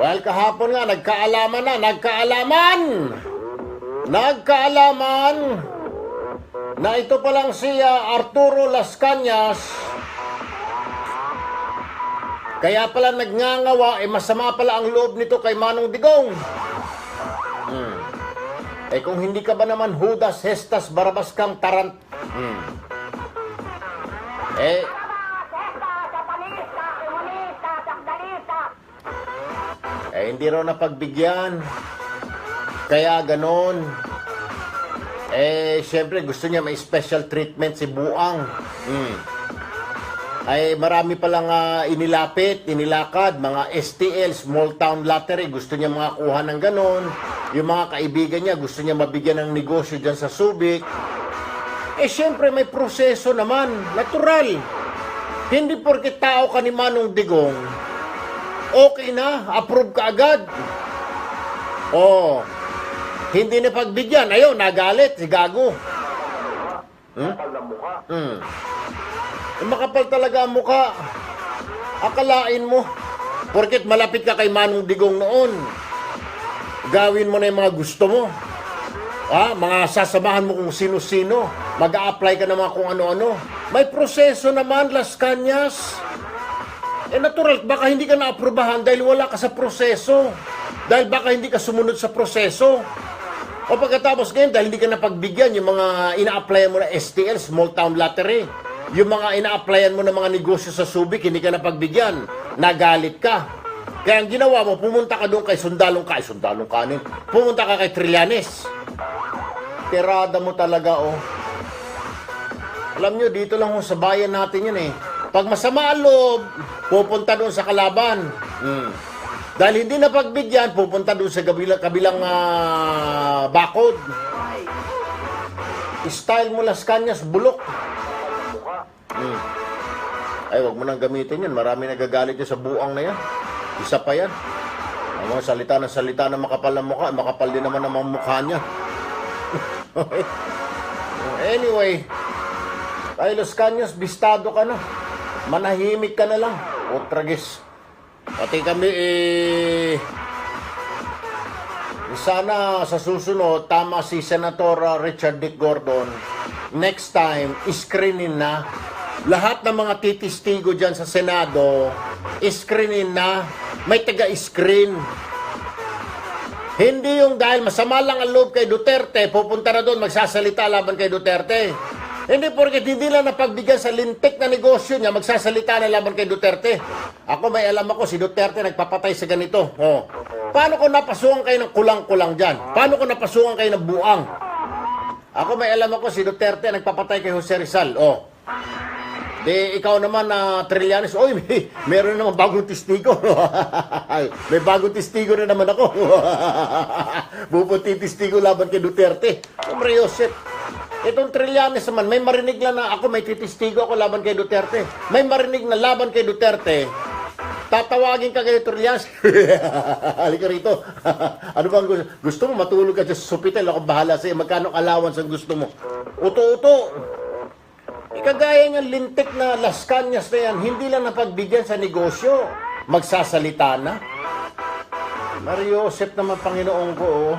Well, kahapon nga, nagkaalaman na, nagkaalaman! Nagkaalaman na ito palang si ah, Arturo Las Cañas. Kaya pala nagngangawa, eh masama pala ang loob nito kay Manong Digong. Hmm. Eh kung hindi ka ba naman Judas, Hestas, Barabas kang tarant... Hmm. Eh, hindi raw napagbigyan. Kaya ganon. Eh, syempre gusto niya may special treatment si Buang. Hmm. Ay, marami palang ah, inilapit, inilakad, mga STL, Small Town Lottery, gusto niya mga kuha ng ganon. Yung mga kaibigan niya, gusto niya mabigyan ng negosyo dyan sa Subic. Eh, syempre may proseso naman, natural. Hindi porke tao ka ni Manong Digong, okay na, approve ka agad. Oh, hindi na pagbigyan. Ayun, nagalit si Gago. Hmm? Hmm. Eh, makapal talaga ang mukha. Akalain mo, porket malapit ka kay Manong Digong noon, gawin mo na yung mga gusto mo. Ah, mga sasamahan mo kung sino-sino. Mag-a-apply ka naman kung ano-ano. May proseso naman, Las Cañas. Eh natural, baka hindi ka naaprubahan dahil wala ka sa proseso. Dahil baka hindi ka sumunod sa proseso. O pagkatapos ngayon, dahil hindi ka napagbigyan yung mga ina-applyan mo na STL, Small Town Lottery. Yung mga ina-applyan mo na mga negosyo sa Subic, hindi ka napagbigyan. Nagalit ka. Kaya ang ginawa mo, pumunta ka doon kay Sundalong ka, ay Sundalong kanin. Pumunta ka kay Trillanes. Tirada mo talaga, oh. Alam nyo, dito lang sa bayan natin yun eh. Pag masama ang loob, pupunta doon sa kalaban. Hmm. Dahil hindi na pagbigyan, pupunta doon sa kabilang, kabilang ah, bakod. Style mo Las Cañas, bulok. Hmm. Ay, wag mo nang gamitin yun. Marami nagagalit dyan sa buang na yan. Isa pa yan. Ang mga salita ng salita na makapal na mukha, makapal din naman ang mga mukha niya. anyway, ay Los Caños, bistado ka na. Manahimik ka na lang. O tragis. Pati kami eh... Sana sa susunod, tama si Senator Richard Dick Gordon. Next time, screenin na. Lahat ng mga titistigo dyan sa Senado, screenin na. May taga-screen. Hindi yung dahil masama lang ang loob kay Duterte, pupunta na doon, magsasalita laban kay Duterte. Hindi porket hindi lang napagbigyan sa lintik na negosyo niya, magsasalita na laban kay Duterte. Ako may alam ako, si Duterte nagpapatay sa ganito. Oh. Paano kung napasukan kayo ng kulang-kulang dyan? Paano kung napasukan kayo ng buang? Ako may alam ako, si Duterte nagpapatay kay Jose Rizal. Oh. Di ikaw naman na Trillanes, oy, may, meron naman bagong testigo. Ay, may bagong testigo na naman ako. Buputi testigo laban kay Duterte. Siyempre, Joseph. Itong Trillanes naman, may marinig lang na ako may titistigo ako laban kay Duterte. May marinig na laban kay Duterte. Tatawagin ka kay Trillanes. Halika rito. ano bang gusto? Gusto mo matulog ka sa hospital? Ako bahala sa'yo. Magkano allowance ang gusto mo? Uto-uto. Ikagaya niyang lintik na Las Cañas na yan, hindi lang napagbigyan sa negosyo. Magsasalita na. Mario Joseph naman Panginoon ko, oh.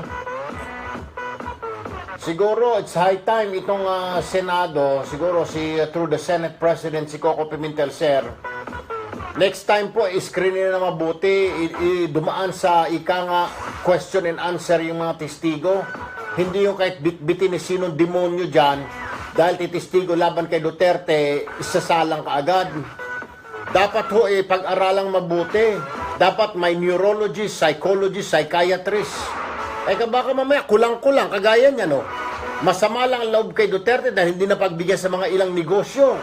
Siguro it's high time itong ah, Senado, siguro si uh, through the Senate President si Coco Pimentel Sir. Next time po, i-screen na mabuti, i- i- dumaan sa ika nga question and answer yung mga testigo. Hindi yung kahit bit-bitin ni sinong demonyo dyan, dahil titistigo laban kay Duterte, isasalang ka agad. Dapat ho eh, pag-aralang mabuti. Dapat may neurologist, psychologist, psychiatrist. Eh ka baka mamaya kulang-kulang, kagaya niya no. Masama lang ang loob kay Duterte dahil hindi na pagbigyan sa mga ilang negosyo.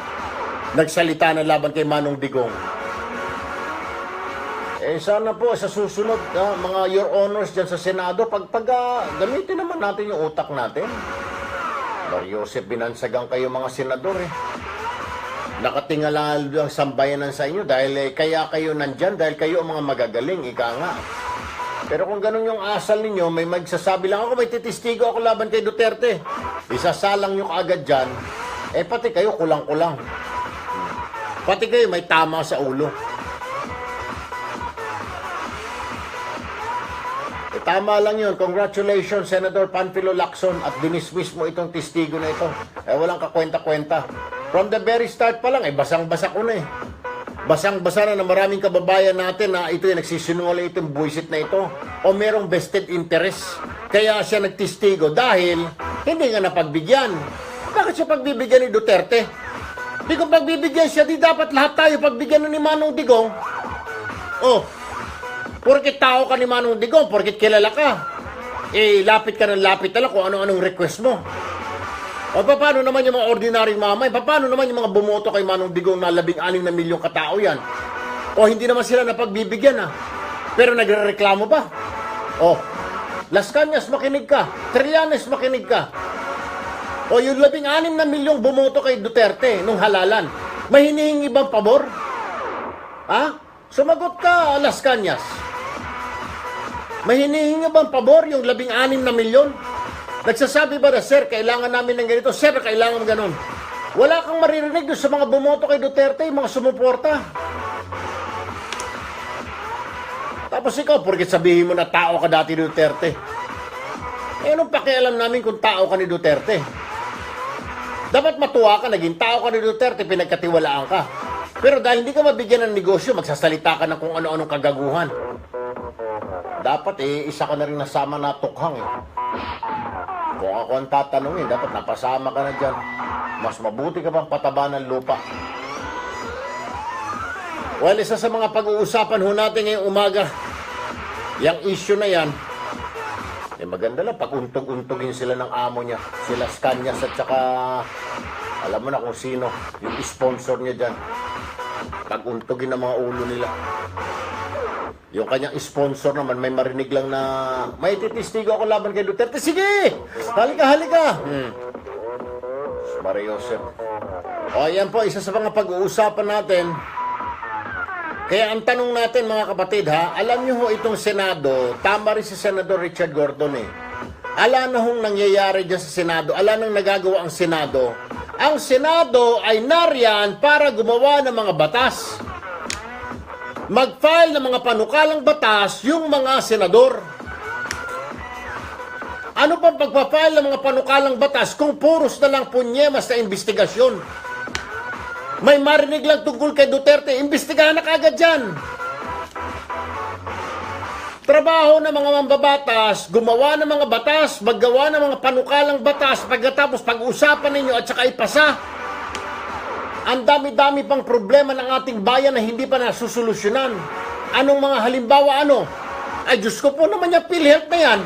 Nagsalita na laban kay Manong Digong. Eh sana po sa susunod ah, mga your honors diyan sa Senado pag pag ah, gamitin naman natin yung utak natin. Mario Joseph binansagang kayo mga senador eh. Nakatingala ang sambayanan sa inyo dahil eh, kaya kayo nandyan dahil kayo ang mga magagaling, ika nga. Pero kung ganun yung asal ninyo, may magsasabi lang ako, may titistigo ako laban kay Duterte. Isasalang nyo kaagad dyan, eh pati kayo kulang-kulang. Pati kayo may tama sa ulo. tama lang yun. Congratulations, Senator Panfilo Lacson at dinismiss mo itong testigo na ito. Eh, walang kakwenta-kwenta. From the very start pa lang, eh, basang-basa ko na eh. Basang-basa na na maraming kababayan natin na ito yung nagsisinungaling itong buisit na ito o merong vested interest. Kaya siya nagtistigo dahil hindi nga napagbigyan. Bakit siya pagbibigyan ni Duterte? Di kung pagbibigyan siya, di dapat lahat tayo pagbigyan ni Manong Digong. Oh, porkit tao ka ni Manong Digong, porkit kilala ka, eh, lapit ka ng lapit na lang kung ano-anong request mo. O paano naman yung mga ordinaryong mamay? Paano naman yung mga bumoto kay Manong Digong na labing aning na milyong katao yan? O hindi naman sila napagbibigyan ah. Pero nagre-reklamo pa. O, Las Cañas makinig ka. Trillanes makinig ka. O yung labing anim na milyong bumoto kay Duterte nung halalan, may hinihingi bang pabor? Ha? Sumagot ka, Las Cañas. May hinihingi bang pabor yung labing anim na milyon? Nagsasabi ba na, Sir, kailangan namin ng ganito? Sir, kailangan ganon. Wala kang maririnig doon sa mga bumoto kay Duterte, yung mga sumuporta. Tapos ikaw, porkit sabihin mo na tao ka dati ni Duterte. Eh, anong pakialam namin kung tao ka ni Duterte? Dapat matuwa ka, naging tao ka ni Duterte, pinagkatiwalaan ka. Pero dahil hindi ka mabigyan ng negosyo, magsasalita ka ng kung ano-anong kagaguhan. Dapat eh, isa ka na rin nasama na tukhang eh. Kung ako ang tatanungin, dapat napasama ka na dyan. Mas mabuti ka pang pataba ng lupa. Well, isa sa mga pag-uusapan ho natin ngayong umaga, yung issue na yan, eh maganda lang pag untog-untogin sila ng amo niya. Sila Scanias at saka alam mo na kung sino, yung sponsor niya dyan. Pag untogin ng mga ulo nila. Yung kanyang sponsor naman, may marinig lang na may titistigo ako laban kay Duterte. Sige! Halika, halika! Hmm. Maria Joseph. O, yan po, isa sa mga pag-uusapan natin. Kaya ang tanong natin mga kapatid ha, alam niyo ho itong Senado, tama rin si Senador Richard Gordon eh. Ala na hong nangyayari dyan sa Senado, ala nang nagagawa ang Senado. Ang Senado ay nariyan para gumawa ng mga batas. Mag-file ng mga panukalang batas yung mga senador. Ano pang pagpa-file ng mga panukalang batas kung puros na lang punyemas na investigasyon? May marinig lang tungkol kay Duterte, imbestigahan na kagad dyan. Trabaho ng mga mambabatas, gumawa ng mga batas, maggawa ng mga panukalang batas, pagkatapos pag-usapan ninyo at saka ipasa. Ang dami-dami pang problema ng ating bayan na hindi pa nasusolusyonan. Anong mga halimbawa ano? Ay Diyos ko po naman yung PhilHealth na yan.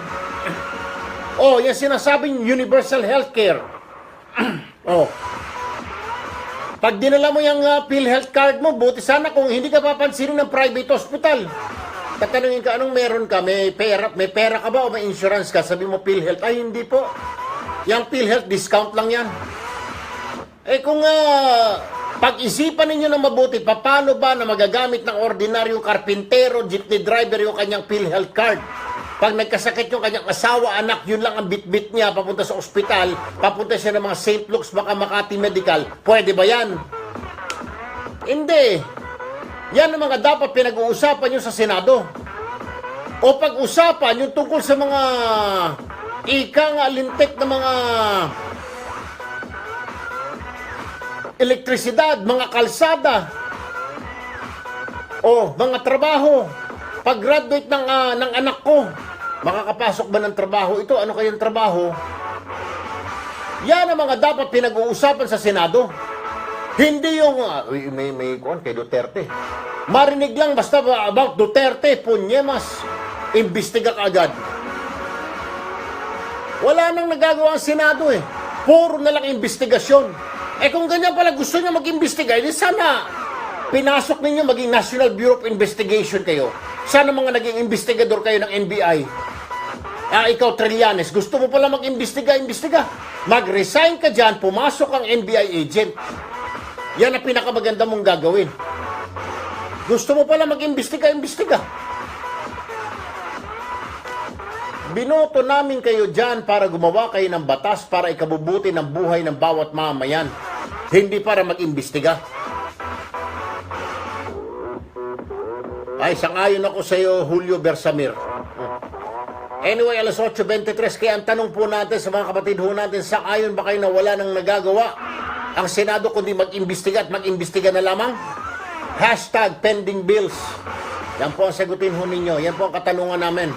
Oh, yung sinasabing universal healthcare. oh, pag dinala mo yung uh, PhilHealth card mo, buti sana kung hindi ka papansinin ng private hospital. Tatanungin ka, anong meron ka? May pera, may pera ka ba o may insurance ka? Sabi mo PhilHealth. Ay, hindi po. Yung PhilHealth, discount lang yan. Eh kung uh, pag-isipan ninyo na mabuti, paano ba na magagamit ng ordinaryong karpintero, jeepney driver yung kanyang PhilHealth card? Pag nagkasakit yung kanyang asawa, anak, yun lang ang bit-bit niya, papunta sa ospital, papunta siya ng mga St. Luke's, baka Makati Medical, pwede ba yan? Hindi. Yan ang mga dapat pinag-uusapan nyo sa Senado. O pag-usapan yung tungkol sa mga ika nga lintik na mga elektrisidad, mga kalsada, o mga trabaho. Pag-graduate ng, ah, ng anak ko, makakapasok ba ng trabaho ito? Ano kayang trabaho? Yan ang mga dapat pinag-uusapan sa Senado. Hindi yung, uy, may, may, kuwan kay Duterte. Marinig lang basta ba about Duterte, punyemas, imbestiga ka agad. Wala nang nagagawa ang Senado eh. Puro na lang investigasyon. Eh kung ganyan pala gusto niya mag-imbestiga, edi sana pinasok ninyo maging National Bureau of Investigation kayo. Sana mga naging investigador kayo ng NBI. Ah, ikaw, Trillanes, gusto mo pala mag-imbestiga, imbestiga. Mag-resign ka dyan, pumasok ang NBI agent. Yan ang pinakamaganda mong gagawin. Gusto mo pala mag-imbestiga, imbestiga. Binoto namin kayo dyan para gumawa kayo ng batas para ikabubuti ng buhay ng bawat mamayan. Hindi para mag-imbestiga. Ay, sangayon ako sa iyo, Julio Bersamir. Anyway, alas 8.23, kaya ang tanong po natin sa mga kapatid ho natin, sa ayon ba kayo na wala nang nagagawa ang Senado kundi mag-imbestiga at mag-imbestiga na lamang? Hashtag pending bills. Yan po ang sagutin ho ninyo. Yan po ang katanungan namin.